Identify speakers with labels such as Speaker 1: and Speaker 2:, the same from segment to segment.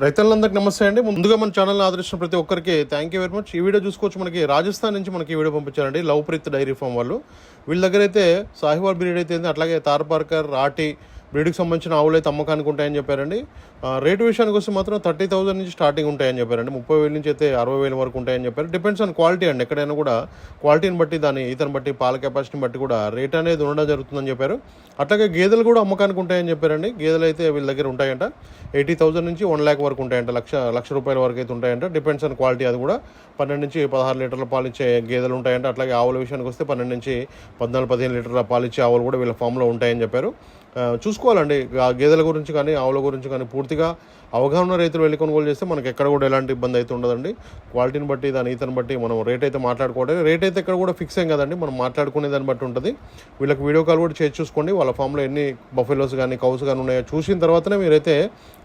Speaker 1: రైతులందరికీ నమస్తే అండి. ముందుగా మన ఛానల్ ఆదరించిన ప్రతి ఒక్కరికి థ్యాంక్ యూ వెరీ మచ్ ఈ వీడియో చూసుకోవచ్చు మనకి రాజస్థాన్ నుంచి మనకి ఈ వీడియో పంపించారండి. లవ్ప్రీత్ డైరీ ఫామ్ వాళ్ళు. వీళ్ళ దగ్గర అయితే సాహివాల్ బ్రీడ్ అయితే అట్లాగే తార్పార్కర్ రాటి బ్రీడ్కి సంబంధించిన ఆవులు అయితే అమ్మకానికి ఉంటాయని చెప్పారండి. రేటు విషయానికి వస్తే మాత్రం థర్టీ థౌసండ్ నుంచి స్టార్టింగ్ ఉంటాయని చెప్పారండి. ముప్పై వేల నుంచి అయితే అరవై వేల వరకు ఉంటాయని చెప్పారు. డిపెండ్స్ ఆన్ క్వాలిటీ అండి. ఎక్కడైనా కూడా క్వాలిటీని బట్టి దాని ఈతను బట్టి పాల కెపాసిటీని బట్టి కూడా రేట్ అనేది ఉండడం జరుగుతుందని చెప్పారు. అట్లాగే గేదెలు కూడా అమ్మకానికి ఉంటాయని చెప్పారండి. గేదెలు అయితే వీళ్ళ దగ్గర ఉంటాయంట. ఎయిటీ థౌసండ్ నుంచి వన్ ల్యాక్ వరకు ఉంటాయంట. లక్ష లక్ష రూపాయల వరకు అయితే ఉంటాయంట. డిపెండ్స్ ఆన్ క్వాలిటీ అది కూడా. పన్నెండు నుంచి పదహారు లీటర్ల పాలు ఇచ్చే గేదెలు ఉంటాయంట. అట్లాగే ఆవుల విషయానికి వస్తే పన్నెండు నుంచి పద్నాలుగు పదిహేను లీటర్ల పాలు ఇచ్చే ఆవులు కూడా వీళ్ళ ఫామ్లో ఉంటాయని చెప్పారు. ఆ, తెలుసుకోవాలండి గేదెల గురించి కానీ ఆవుల గురించి కానీ పూర్తిగా అవగాహన రైతులు వెళ్ళి కొనుగోలు చేస్తే మనకి ఎక్కడ కూడా ఎలాంటి ఇబ్బంది అయితే ఉండదండి. క్వాలిటీని బట్టి దాని ఈతని బట్టి మనం రేట్ అయితే మాట్లాడుకోవడం రేట్ అయితే ఎక్కడ కూడా ఫిక్స్ ఏం కదండి. మనం మాట్లాడుకునే దాన్ని బట్టి ఉంటుంది. వీళ్ళకి వీడియో కాల్ కూడా చేసి చూసుకోండి. వాళ్ళ ఫామ్లో ఎన్ని బఫెలోస్ కానీ కౌస్ కానీ ఉన్నాయో చూసిన తర్వాతనే మీరైతే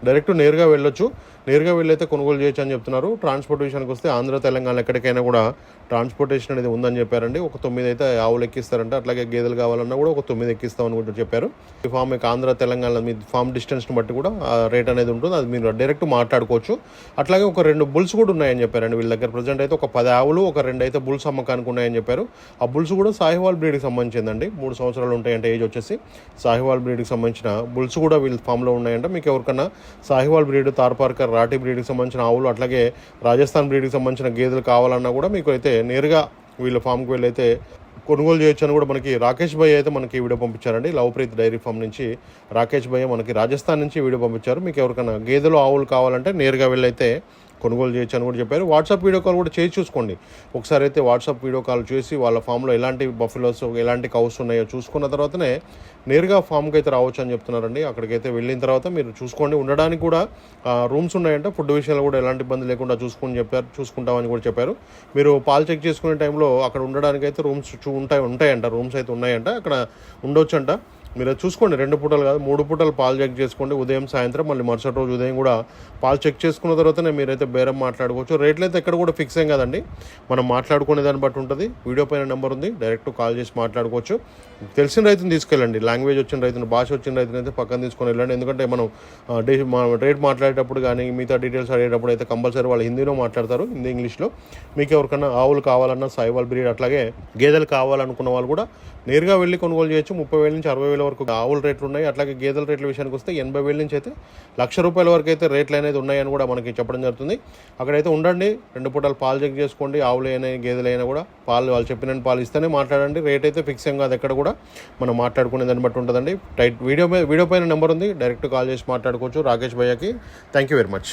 Speaker 1: డైరెక్ట్ నేరుగా వెళ్ళొచ్చు. నేరుగా వెళ్ళైతే కొనుగోలు చేయొచ్చు అని చెప్తున్నారు. ట్రాన్స్పోర్ట్ విషయానికి వస్తే ఆంధ్ర తెలంగాణ ఎక్కడికైనా కూడా ట్రాన్స్పోర్టేషన్ అనేది ఉందని చెప్పారండి. ఒక తొమ్మిది అయితే ఆవులు ఎక్కిస్తారంట. అట్లాగే గేదెలు కావాలన్నా కూడా ఒక తొమ్మిది ఎక్కిస్తామని కూడా చెప్పారు. ఈ ఫామ్ మీకు ఆంధ్ర తెలంగాణ మీ ఫామ్ డిస్టెన్స్ని బట్టి కూడా ఆ రేట్ అనేది ఉంటుంది. అది మీరు డైరెక్ట్ మాట్లాడుకోవచ్చు. అట్లాగే ఒక రెండు బుల్స్ కూడా ఉన్నాయని చెప్పారండి. వీళ్ళ దగ్గర ప్రజెంట్ అయితే ఒక పది ఆవులు ఒక రెండు అయితే బుల్స్ అమ్మకానికి ఉన్నాయని చెప్పారు. ఆ బుల్స్ కూడా సాహివాల్ బ్రీడ్కి సంబంధించిందండి. మూడు సంవత్సరాలు ఉంటాయంటే ఏజ్ వచ్చేసి. సాహివాల్ బ్రీడ్కి సంబంధించిన బుల్స్ కూడా వీళ్ళ ఫామ్లో ఉన్నాయంటే. మీకు ఎవరికన్నా సాహివాల్ బ్రీడ్ తార్పార్కర్ రాటి బ్రీడ్కి సంబంధించిన ఆవులు అట్లాగే రాజస్థాన్ బ్రీడ్కి సంబంధించిన గేదెలు కావాలన్నా కూడా మీకు అయితే నేరుగా వీళ్ళ ఫామ్కి వెళ్ళైతే కొనుగోలు చేయొచ్చు అని కూడా మనకి రాకేష్ భయ్య అయితే మనకి వీడియో పంపించారండి. లవ్ప్రీత్ డైరీ ఫామ్ నుంచి రాకేష్ భయ్య మనకి రాజస్థాన్ నుంచి వీడియో పంపించారు. మీకు ఎవరికైనా గేదెలు ఆవులు కావాలంటే నేరుగా వెళ్ళైతే కొనుగోలు చేయొచ్చు అని కూడా చెప్పారు. వాట్సాప్ వీడియో కాల్ కూడా చేసి చూసుకోండి. ఒకసారి అయితే వాట్సాప్ వీడియో కాల్ చేసి వాళ్ళ ఫామ్లో ఎలాంటి బఫెలోస్ ఎలాంటి కౌస్ ఉన్నాయో చూసుకున్న తర్వాతనే నేరుగా ఫామ్కి అయితే రావచ్చు అని చెప్తున్నారండి. అక్కడికైతే వెళ్ళిన తర్వాత మీరు చూసుకోండి. ఉండడానికి కూడా రూమ్స్ ఉన్నాయంటే. ఫుడ్ విషయంలో కూడా ఎలాంటి ఇబ్బంది లేకుండా చూసుకొని చెప్పారు చూసుకుంటామని కూడా చెప్పారు. మీరు పాలు చెక్ చేసుకునే టైంలో అక్కడ ఉండడానికి అయితే రూమ్స్ చూ- ఉంటాయి ఉంటాయంట. రూమ్స్ అయితే ఉన్నాయంట. అక్కడ ఉండొచ్చంట. మీరు అది చూసుకోండి. రెండు పూటలు కాదు మూడు పూటలు పాలు చెక్ చేసుకోండి. ఉదయం సాయంత్రం మళ్ళీ మరుసటి రోజు ఉదయం కూడా పాలు చెక్ చేసుకున్న తర్వాతనే మీరైతే బేరం మాట్లాడుకోవచ్చు. రేట్లు అయితే ఎక్కడ కూడా ఫిక్స్ ఏం కదండి. మనం మాట్లాడుకునే దాన్ని బట్టి ఉంటుంది. వీడియో పైన నెంబర్ ఉంది. డైరెక్ట్ కాల్ చేసి మాట్లాడుకోవచ్చు. తెలిసిన రైతుని తీసుకెళ్ళండి. లాంగ్వేజ్ వచ్చిన రైతుని భాష వచ్చిన రైతుని అయితే పక్కన తీసుకొని వెళ్ళండి. ఎందుకంటే మనం డే రేట్ మాట్లాడేటప్పుడు కానీ మిగతా డీటెయిల్స్ అడిగేటప్పుడు అయితే కంపల్సరీ వాళ్ళు హిందీలో మాట్లాడతారు హిందీ ఇంగ్లీష్లో. మీకు ఎవరికన్నా ఆవులు కావాలన్నా సాయివాల్ బ్రీడ్ అట్లాగే గేదెలు కావాలనుకున్న వాళ్ళు కూడా నేరుగా వెళ్ళి కొనుగోలు చేయొచ్చు. ముప్పై వేల నుంచి అరవై వేల వరకు ఆవుల రేట్లు ఉన్నాయి. అట్లాగే గేదెల రేట్ల విషయానికి వస్తే ఎనభై వేల నుంచి అయితే లక్ష రూపాయల వరకు అయితే రేట్లు అనేది ఉన్నాయని కూడా మనకి చెప్పడం జరుగుతుంది. అక్కడైతే ఉండండి రెండు పూటలు పాలు చెక్ చేసుకోండి ఆవులైనా గేదెలైనా కూడా పాలు వాళ్ళు చెప్పిన పాలు ఇస్తేనే మాట్లాడండి. రేట్ అయితే ఫిక్స్ ఏం కాదు ఎక్కడ కూడా. మనం మాట్లాడుకునే దాన్ని బట్టి ఉంటుందండి. టైట్ వీడియో మీద వీడియో పైన నెంబర్ ఉంది. డైరెక్ట్ కాల్ చేసి మాట్లాడుకోవచ్చు. రాకేష్ భయ్యకి థ్యాంక్ యూ వెరీ మచ్.